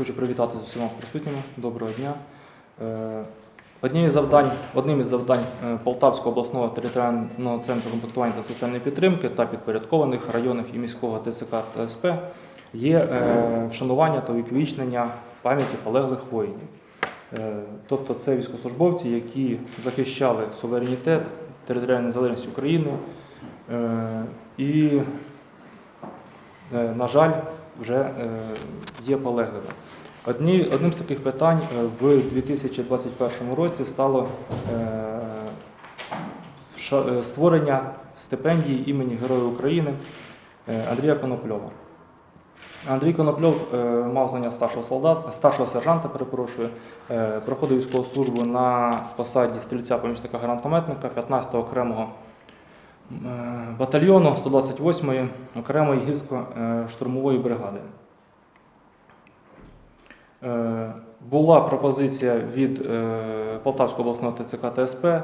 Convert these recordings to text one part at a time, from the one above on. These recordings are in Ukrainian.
Хочу привітати з усіма присутніми. Доброго дня. Е, Одним із завдань, одним із завдань е, Полтавського обласного територіального центру комплектування та соціальної підтримки та підпорядкованих районних і міського ТЦК та СП є е, вшанування та увіковічнення пам'яті полеглих воїнів. Тобто це військовослужбовці, які захищали суверенітет, територіальну незалежність України і, на жаль, вже е, є полеглими. Одні, одним з таких питань е, в 2021 році стало е, створення стипендії імені Героя України Андрія Конопльова. Андрій Конопльов мав звання старшого солдата, старшого сержанта, перепрошую, проходив військову службу на посаді стрільця помічника гранатометника 15-го окремого батальйону 128-ї окремої гірсько-штурмової бригади. Е, Була пропозиція від е, Полтавського обласного ТЦК та СП е,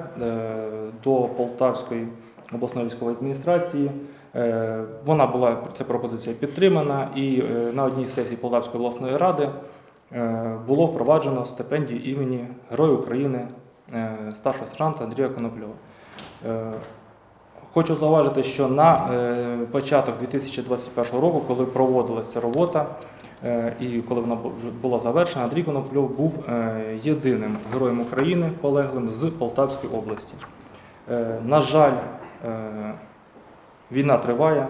до Полтавської обласної військової адміністрації. Е, Вона була ця пропозиція підтримана, і е, на одній сесії Полтавської обласної ради е, було впроваджено стипендію імені Героя України е, старшого сержанта Андрія Конопльова. Хочу зауважити, що на е, початок 2021 року, коли проводилася робота, е, і коли вона була завершена, Андрій Конопльов був е, єдиним героєм України полеглим з Полтавської області. На жаль, війна триває.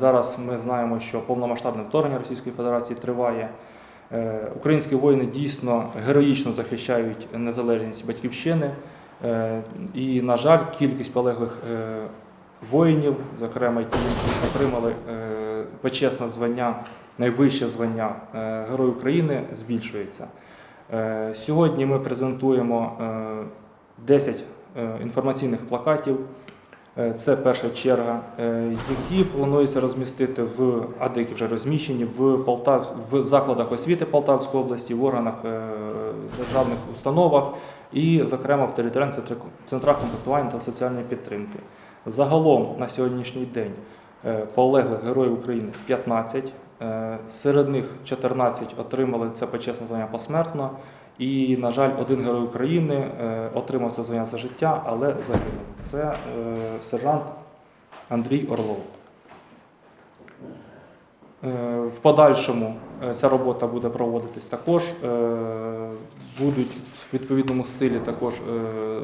Зараз ми знаємо, що повномасштабне вторгнення Російської Федерації триває. Українські воїни дійсно героїчно захищають незалежність батьківщини. Е, І, на жаль, кількість полеглих е, воїнів, зокрема ті, які отримали е, почесне звання, найвище звання Герой України, збільшується. Сьогодні ми презентуємо е, 10 е, інформаційних плакатів. Це перша черга, які планується розмістити в, а деякі вже розміщені в, Полтав, в закладах освіти Полтавської області, в органах державних установах і, зокрема, в територіальних центрах комплектування та соціальної підтримки. Загалом на сьогоднішній день е, полеглих героїв України 15, е, серед них 14 отримали це почесне звання посмертно. І, на жаль, один герой України е, отримав це звання за життя, але загинув. Це сержант Андрій Орлов. В подальшому ця робота буде проводитись також. е, Будуть в відповідному стилі також е,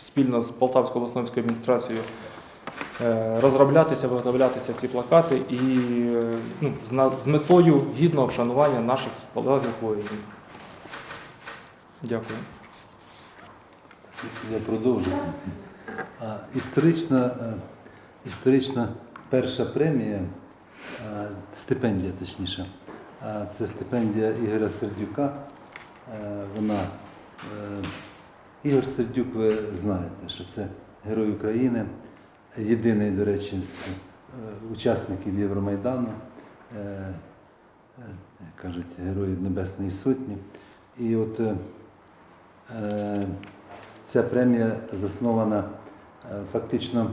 спільно з Полтавською обласною адміністрацією е, розроблятися, виготовлятися ці плакати і е, ну, з метою гідного вшанування наших полеглих воїнів. Дякую. Я продовжу. Історична, е, історична перша премія, е, стипендія точніше, а, це стипендія Ігоря Сердюка. Е, Вона, е, Ігор Сердюк, ви знаєте, що це Герой України, єдиний, до речі, з е, учасників Євромайдану, е, е, кажуть, Герої Небесної Сотні. І от е, е, Ця премія заснована е, фактично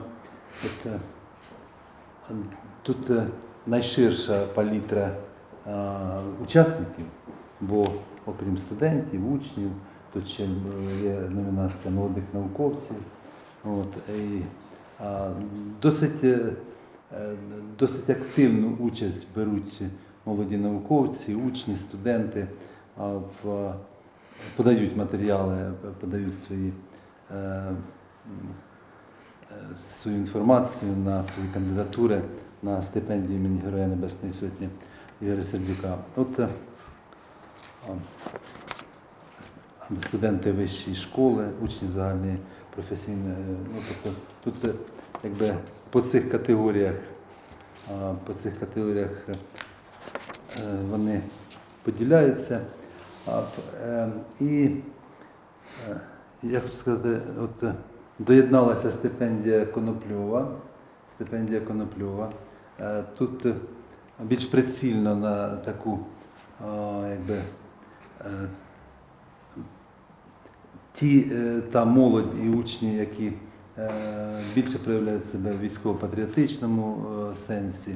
от, е, тут е, найширша палітра е, учасників, бо окрім студентів, учнів, тут ще е, є номінація молодих науковців. От, і, досить, е, досить активну участь беруть молоді науковці, учні, студенти в подають матеріали, подають свої, свою інформацію на свої кандидатури на стипендію імені Героя Небесної Сотні Ігоря Сердюка. От е, студенти вищої школи, учні загальної професійної, е, ну, тобто тут е, якби по цих категоріях, по цих категоріях вони поділяються. І я хочу сказати, от доєдналася стипендія Конопльова. Стипендія Конопльова. Е, Тут е, більш прицільно на таку, якби, е, ті та молодь і учні, які більше проявляють себе в військово-патріотичному сенсі.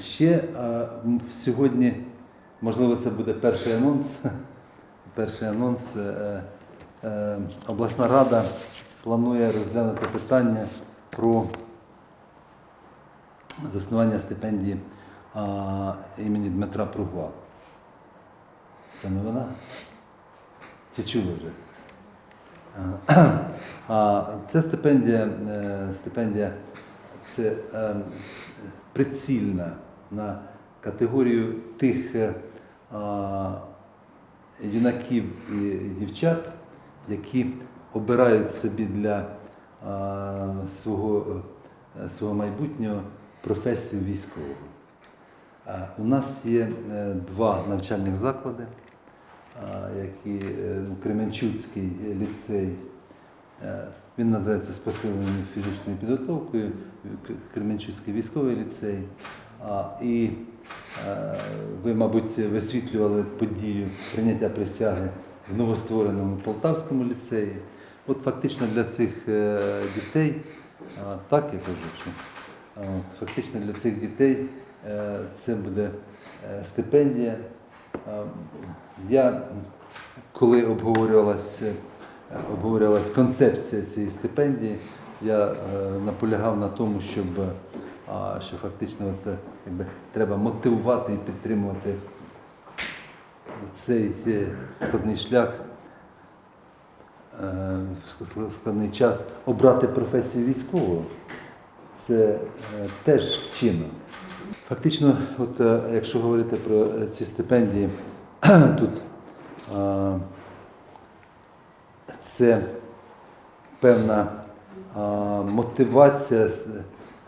Ще сьогодні, можливо, це буде перший анонс. Перший анонс. Обласна рада планує розглянути питання про заснування стипендії а, імені Дмитра Пругла. Це новина? Чи чули вже? А, Це стипендія, е, стипендія це е, прицільна на категорію тих е, юнаків і дівчат, які обирають собі для а, свого, е, свого майбутнього професію військового. У нас є е, два навчальних заклади, які е, Кременчуцький ліцей. Е, Він називається з фізичною підготовкою, Кременчуцький військовий ліцей. І ви, мабуть, висвітлювали подію прийняття присяги в новоствореному Полтавському ліцеї. От фактично для цих дітей, так я кажу, що фактично для цих дітей е, це буде е, стипендія. Я, коли обговорювалась, е, обговорювалась концепція цієї стипендії, я е, наполягав на тому, щоб що фактично от, е, якби, треба мотивувати і підтримувати цей е, складний шлях, е, складний час обрати професію військового. Це е, теж вчинок. Фактично, от, е, якщо говорити про ці стипендії, тут це певна мотивація,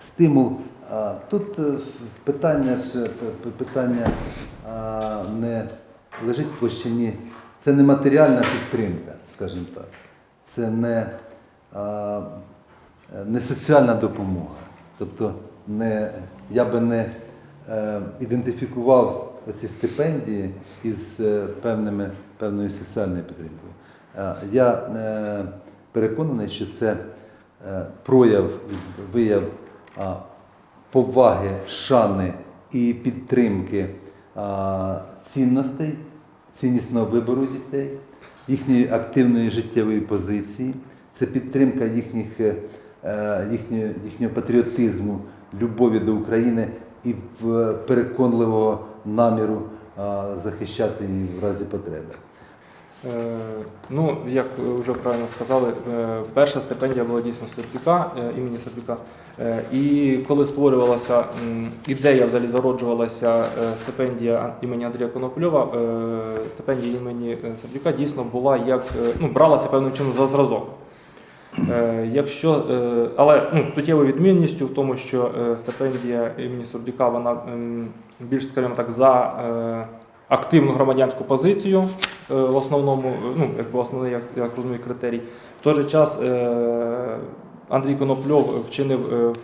стимул. Тут е, питання питання не лежить в площині. Це не матеріальна підтримка, скажімо так. Це не, не соціальна допомога. Тобто не, я би не е, ідентифікував ці стипендії із е, певними, певною соціальною підтримкою. Е, Я е, переконаний, що це е, прояв, вияв а, поваги, шани і підтримки а, цінностей, ціннісного вибору дітей, їхньої активної життєвої позиції, це підтримка їхніх, е, е, їхнього, їхнього патріотизму, любові до України і переконливого наміру захищати її в разі потреби. Е, Ну, як ви вже правильно сказали, е, перша стипендія була дійсно Серпіка, е, імені Серпіка. Е, І коли створювалася ідея, взагалі зароджувалася е, стипендія імені Андрія Конопльова, е, стипендія імені е, дійсно була як е, ну, бралася певним чином за зразок. Е, Якщо, е, але ну, суттєвою відмінністю в тому, що е, стипендія імені Сурдюка вона ем, більш, скажімо так, за активну громадянську позицію, в основному, ну, якби основний, як, як розумію, критерій. В той же час Андрій Конопльов вчинив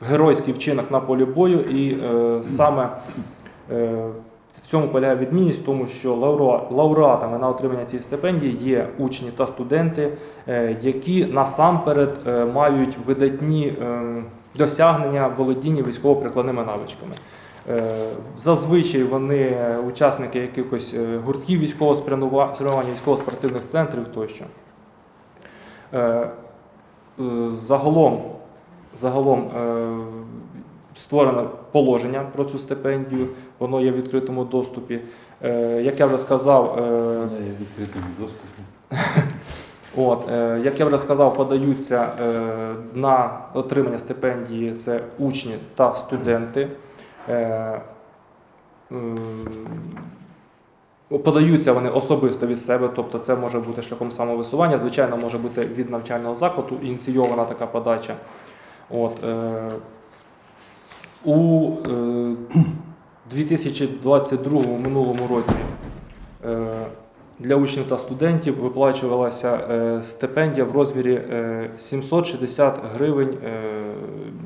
геройський вчинок на полі бою, і саме в цьому полягає відмінність, в тому що лауреатами на отримання цієї стипендії є учні та студенти, е, які насамперед е, мають видатні е, досягнення в володінні військово-прикладними навичками. Зазвичай вони учасники якихось гуртків військового спрямування військово-спортивних центрів тощо. Загалом, загалом створено положення про цю стипендію, воно є в відкритому доступі. Е, Як я вже сказав, е, Вона є в відкритому доступі. От, е, як я вже сказав, подаються на отримання стипендії це учні та студенти. Подаються вони особисто від себе, тобто це може бути шляхом самовисування, звичайно, може бути від навчального закладу ініційована така подача. От, е, у е, 2022 минулому році е, для учнів та студентів виплачувалася е, стипендія в розмірі е, 760 гривень е,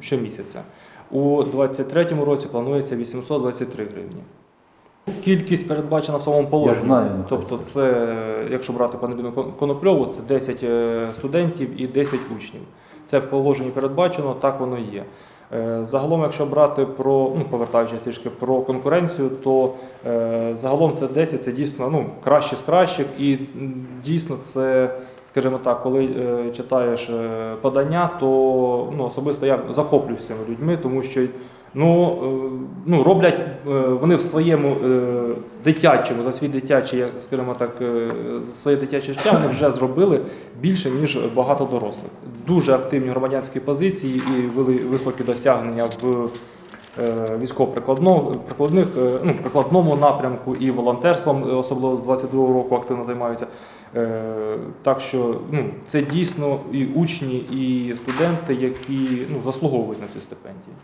щомісяця. У 2023 році планується 823 гривні. Кількість передбачена в самому положенні. Я знаю, Тобто, це, якщо брати пане Конопльову, це 10 е, студентів і 10 учнів. Це в положенні передбачено, так воно і є. Е, Загалом, якщо брати про, ну, повертаючись трішки про конкуренцію, то е, загалом це 10 це дійсно ну, краще з кращих, і дійсно це, скажімо так, коли е, читаєш е, подання, то ну, особисто я захоплююся цими людьми, тому що ну, е, ну, роблять е, вони в своєму е, дитячому, за свій дитячий, скажімо так, е, своє дитяче життя вони вже зробили більше, ніж багато дорослих. Дуже активні громадянські позиції і вели високі досягнення в е, військово-прикладних, е, ну, прикладному напрямку і волонтерством, особливо з 22-го року активно займаються. Так що ну, це дійсно і учні, і студенти, які ну, заслуговують на цю стипендію.